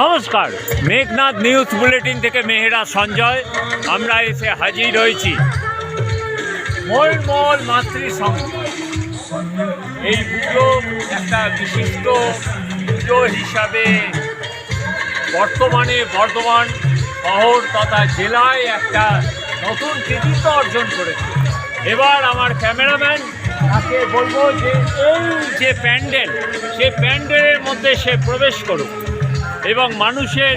নমস্কার। Meghnad news bulletin থেকে মেহেরা সঞ্জয়। আমরা এসে হাজির হয়েছি। মলমল মাতৃসংঘ। এই পুজো একটা বিশিষ্ট পুজো হিসাবে বর্তমানে বর্ধমান শহর তথা জেলায় একটা নতুন কৃতিত্ব অর্জন করেছে। এবার আমার ক্যামেরাম্যান তাকে বলব যে এই যে প্যান্ডেল, সে প্যান্ডেলের মধ্যে সে প্রবেশ করুক। এবং মানুষের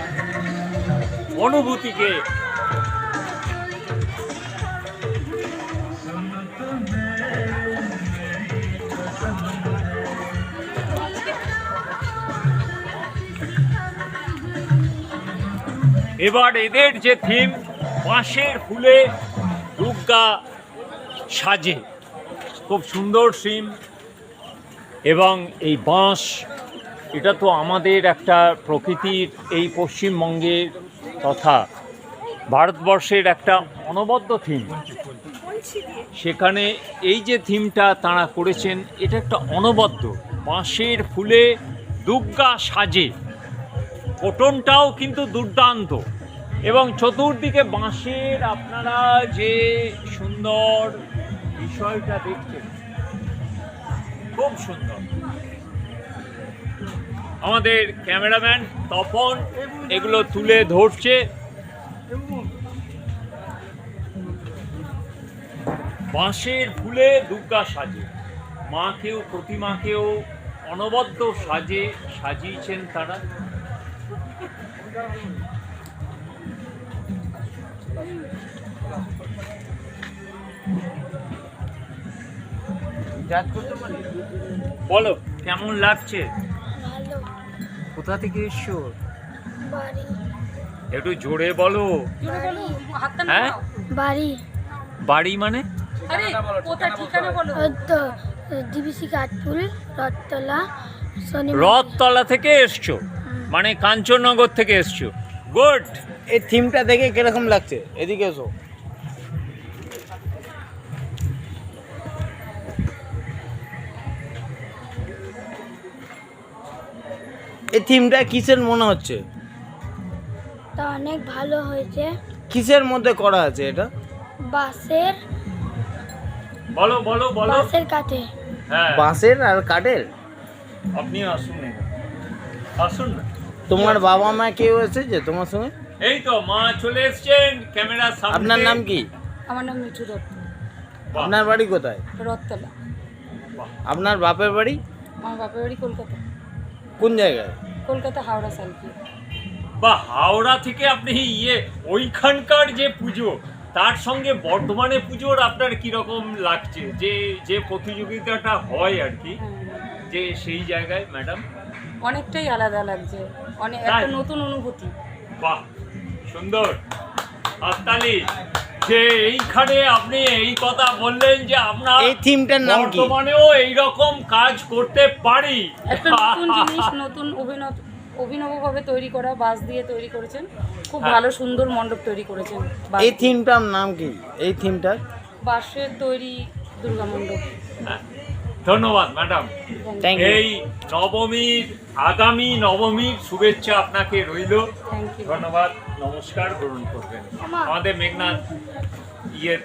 অনুভূতিকে এবার এদের যে থিম, বাঁশের ফুলে দুর্গা সাজে। খুব সুন্দর থিম এবং এই বাঁশ এটা তো আমাদের একটা প্রকৃতির এই পশ্চিমবঙ্গের তথা ভারতবর্ষের একটা অনবদ্য থিম সেখানে এই যে থিমটা তাঁরা করেছেন, এটা একটা অনবদ্য। বাঁশের ফুলে দুর্গা সাজে। কোটনটাও কিন্তু দুর্দান্ত। এবং চতুর্দিকে বাঁশের আপনারা যে সুন্দর বিষয়টা দেখছেন, খুব সুন্দর। আমাদের ক্যামেরাম্যান তপন এগুলো তুলে ধরছে। বাঁশের ফুলে দুর্গা সাজে। মাকেও, প্রতিমাকেও অনবদ্য সাজে, সাজিয়েছেন তারা। বলো, কেমন লাগছে? কোথা থেকে এসছো? বাড়ি। একটু জোরে বলো। হ্যাঁ? বাড়ি। বাড়ি মানে? আরে কোথায় ঠিকানা বলো? তো ডিবিসি কাঠপুল রথতলা রথতলা থেকে এসছো? মানে কাঞ্চননগর থেকে এসছো? গুড। এই থিমটা দেখে কীরকম লাগছে? এদিকে এসো। এই থিমটা কিসের মনে হচ্ছে? তা অনেক ভালো হয়েছে। কিসের মধ্যে করা আছে এটা? বাসের বলো বলো বলো। বাসের কাঠে হ্যাঁ। বাঁশের আর কাঠের? আপনি আসুন আসুন না। তোমার বাবা মা কেউ এসেছে তোমার সঙ্গে? এই তো মা চলে এসছেন ক্যামেরা সামনে। আপনার নাম কি? আমার নাম মিঠু দত্ত। আপনার বাড়ি কোথায়? রথতলা। আপনার বাপের বাড়ি? আমার বাপের বাড়ি কলকাতা। কোন জায়গায়? কলকাতা হাওড়া সালকি বা হাওড়া থেকে আপনি ইয়ে ওইখানকার যে পুজো তার সঙ্গে বর্ধমানে পুজোর আপনার কীরকম লাগছে? যে যে প্রতিযোগিতাটা হয় আর কি যে সেই জায়গায় ম্যাডাম? অনেকটাই আলাদা লাগছে। অনেক? একটা নতুন অনুভূতি। বাহ সুন্দর। হাততালি যে এইখানে আপনি এই কথা বললেন যে আপনার এই থিমটার নাম কি? বর্তমানেও এইরকম কাজ করতে পারি। একটা নতুন জিনিস নতুন অভিনব অভিনবভাবে তৈরি করা বাস দিয়ে তৈরি করেছেন। খুব হ্যাঁ। ভালো সুন্দর মণ্ডপ তৈরি করেছেন এই। থিমটার নাম কি? এই থিমটার? বাঁশের তৈরি দুর্গা মণ্ডপ। হ্যাঁ, ধন্যবাদ ম্যাডাম এই নবমীর আগামী নবমীর শুভেচ্ছা আপনাকে রইল। ধন্যবাদ নমস্কার গ্রহণ করবেন। আমাদের মেঘনাথ ইয়ের